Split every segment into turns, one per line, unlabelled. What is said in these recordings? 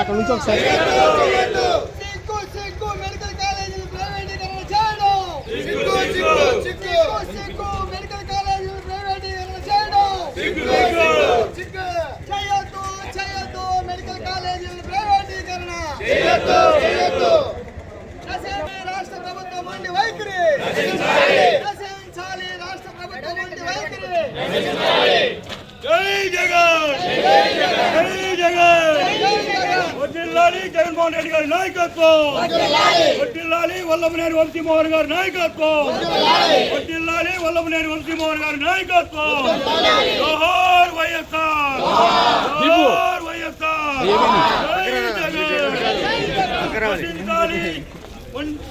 అక్కడ నుంచి ఒకసారి
సిగ్గు సిగ్గు మెడికల్ కాలేజీలు ప్రైవేటీకరణ చేయడం సిగ్గు సిగ్గు సిగ్గు సిగ్గు మెడికల్ కాలేజీలు ప్రైవేటీకరణ చేయడం సిగ్గు సిగ్గు చేయొద్దు చేయొద్దు మెడికల్ కాలేజీలు ప్రైవేటీకరణ చేయొద్దు చేయొద్దు రాష్ట్ర ప్రభుత్వం వండి వైఖరి నశించాలి రాష్ట్ర ప్రభుత్వం వండి వైఖరి
జై జగన్ జై జగన్ వడ్డిల్లాలి జగన్మోహన్ రెడ్డి గారి నాయకత్వం. వడ్డిల్లాలి. వల్లభనేని వంశీమోహన్ గారి నాయకత్వం. వడ్డిల్లాలి. వల్లభనేని వంశీమోహన్ గారి నాయకత్వం. జోహార్ వైఎస్ఆర్. జోహార్ వైఎస్ఆర్.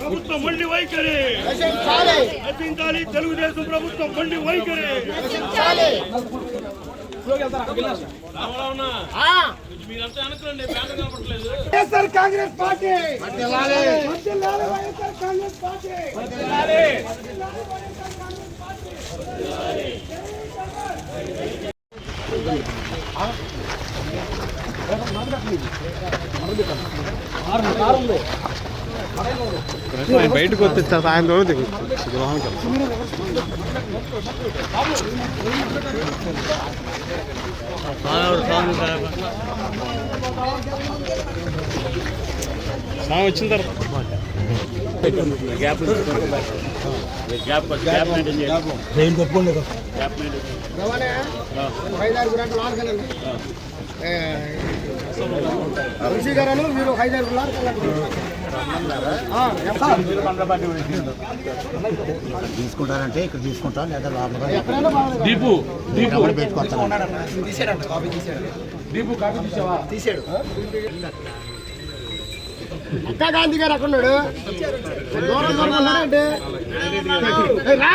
ప్రభుత్వం మండి వైఖరి. రచించాలి తెలుగుదేశం ప్రభుత్వం మండి వైఖరి.
వైఎస్ఆర్ కాంగ్రెస్ పార్టీ. వైఎస్ఆర్ కాంగ్రెస్ పార్టీ.
ఆయన బయటకు వస్తే సాయంత్రం దిగు గృహానికి సాయం వచ్చిన తర్వాత.
గ్యాప్ గ్యాప్ గ్యాప్ మెయింటైన్ చేయాలి గ్యాప్ మెయింటైన్
రవాణా ఐదారు గంటలు ఆడగలండి వంశీ గారు మీరు ఐదారు
తీసుకుంటారంటే ఇక్కడ తీసుకుంటాం లేదా లోపల
దీపు దీపు.
తీసాడు. అక్కా గాంధీ గారు అక్కడ ఉన్నాడు? దూరం దూరం ఉన్నాడంటే ఏయ్ రా!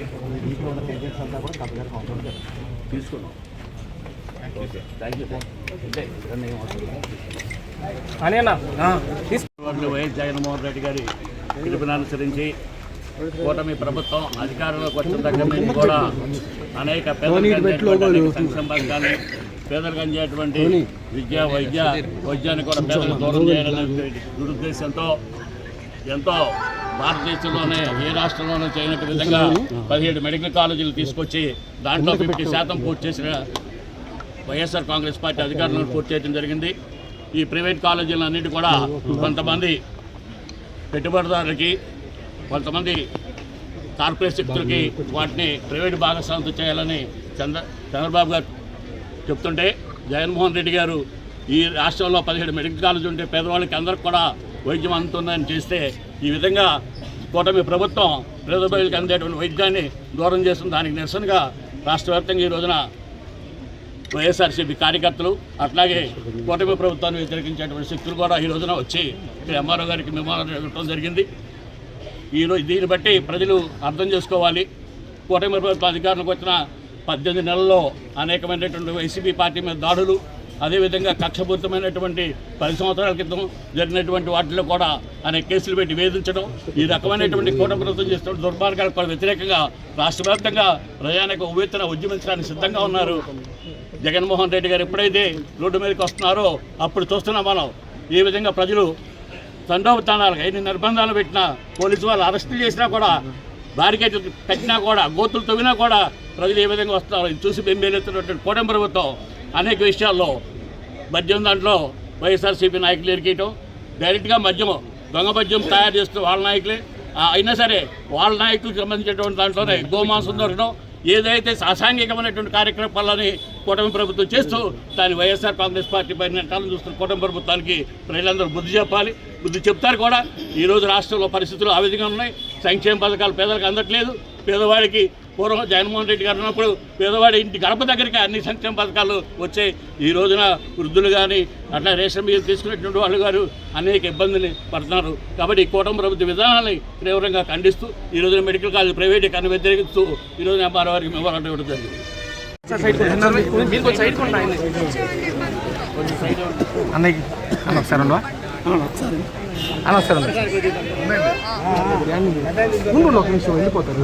సైడ్ ఒక నిమిషం తీసుకున్నాం. ఓకే థ్యాంక్ యూ వాళ్ళు వైఎస్ జగన్మోహన్ రెడ్డి గారి పిలుపుని అనుసరించి కూటమి ప్రభుత్వం అధికారంలోకి వచ్చిన దగ్గర నుంచి కూడా అనేక పేదలకు అందేటువంటి అనేక సంక్షేమ పథకాన్ని పేదలకు అందేటువంటి విద్య వైద్య వైద్యాన్ని కూడా పేదలకు దూరం చేయాలనే దురుద్దేశంతో ఎంతో భారతదేశంలోనే ఏ రాష్ట్రంలోనూ చేయనట్టు విధంగా పదిహేడు మెడికల్ కాలేజీలు తీసుకొచ్చి దాంట్లో ఫిఫ్టీ శాతం పూర్తి చేసిన వైఎస్ఆర్ కాంగ్రెస్ పార్టీ అధికారంలో పూర్తి చేయడం జరిగింది. ఈ ప్రైవేట్ కాలేజీలన్నిటి కూడా కొంతమంది పెట్టుబడిదారులకి కొంతమంది కార్పొరేట్ శక్తులకి వాటిని ప్రైవేట్ భాగస్వామ్యం చేయాలని చంద్ర చంద్రబాబు గారు చెప్తుంటే జగన్మోహన్ రెడ్డి గారు ఈ రాష్ట్రంలో పదిహేడు మెడికల్ కాలేజ్ ఉంటే పేదవాళ్ళకి అందరికి కూడా వైద్యం అందుతుందని చేస్తే ఈ విధంగా కూటమి ప్రభుత్వం పేద ప్రజలకు అందేటువంటి వైద్యాన్ని దూరం చేస్తుంది. దానికి నిరసనగా రాష్ట్ర వ్యాప్తంగా ఈ రోజున వైఎస్ఆర్సీపీ కార్యకర్తలు అట్లాగే కూటమి ప్రభుత్వాన్ని వ్యతిరేకించేటువంటి శక్తులు కూడా ఈ రోజున వచ్చి ఇక్కడ ఎంఆర్ఓ గారికి మెమోరం ఇవ్వడం జరిగింది. ఈరోజు దీన్ని బట్టి ప్రజలు అర్థం చేసుకోవాలి. కూటమి ప్రభుత్వ అధికారులకు వచ్చిన పద్దెనిమిది నెలల్లో అనేకమైనటువంటి వైసీపీ పార్టీ మీద దాడులు అదేవిధంగా కక్షపూరితమైనటువంటి పది సంవత్సరాల క్రితం జరిగినటువంటి వాటిలో కూడా అనేక కేసులు పెట్టి వేధించడం ఈ రకమైనటువంటి కూటమి ప్రభుత్వం చేస్తున్న దుర్మార్గాలకు కూడా వ్యతిరేకంగా రాష్ట్ర వ్యాప్తంగా ప్రజానికి ఉవ్వెత్తున ఉద్యమించడానికి సిద్ధంగా ఉన్నారు. జగన్మోహన్ రెడ్డి గారు ఎప్పుడైతే రోడ్డు మీదకి వస్తున్నారో అప్పుడు చూస్తున్నాం మనం. ఈ విధంగా ప్రజలు తండోపతానాలకు ఎన్ని నిర్బంధాలు పెట్టినా పోలీసు వాళ్ళు అరెస్ట్ చేసినా కూడా బారికేట్లు పెట్టినా కూడా గోతులు తవ్వినా కూడా ప్రజలు ఏ విధంగా వస్తున్నారో చూసి బెంబేలెత్తున్నటువంటి కూటమి ప్రభుత్వం అనేక విషయాల్లో మద్యం దాంట్లో వైఎస్ఆర్సీపీ నాయకులు ఎరికేయటం డైరెక్ట్గా మద్యం దొంగ మద్యం తయారు చేస్తూ వాళ్ళ నాయకులే. అయినా సరే వాళ్ళ నాయకులకు సంబంధించినటువంటి దాంట్లోనే గోమాంసం దొరకడం ఏదైతే అసాంఘికమైనటువంటి కార్యక్రమాలని కూటమి ప్రభుత్వం చేస్తూ దాని వైఎస్ఆర్ కాంగ్రెస్ పార్టీ పైన చూస్తున్న కూటమి ప్రభుత్వానికి ప్రజలందరూ బుద్ధి చెప్పాలి. బుద్ధి చెప్తారు కూడా. ఈరోజు రాష్ట్రంలో పరిస్థితులు ఆ విధంగా ఉన్నాయి. సంక్షేమ పథకాలు పేదలకు అందట్లేదు. పేదవాడికి పూర్వం జగన్మోహన్ రెడ్డి గారు ఉన్నప్పుడు పేదవాడి ఇంటి గడప దగ్గరికి అన్ని సంక్షేమ పథకాలు వచ్చాయి. ఈ రోజున వృద్ధులు కానీ అట్లా రేషన్ బియ్యం తీసుకునేటువంటి వాళ్ళు గారు అనేక ఇబ్బందులు పడుతున్నారు. కాబట్టి ఈ కూటమి ప్రభుత్వ విధానాన్ని తీవ్రంగా ఖండిస్తూ ఈ రోజున మెడికల్ కాలేజ్ ప్రైవేటీకరణ వ్యతిరేకిస్తూ ఈ రోజున ఎంఆర్ఓ వారికి మెమోరాండం ఇవ్వడం జరిగింది.
అన్నయ్యకి అన్న ఒకసారి ముందు అన్న ఒకసారి ఉండు. ఉండు, ఉండు, ఒక నిమిషం వెళ్ళిపోతారు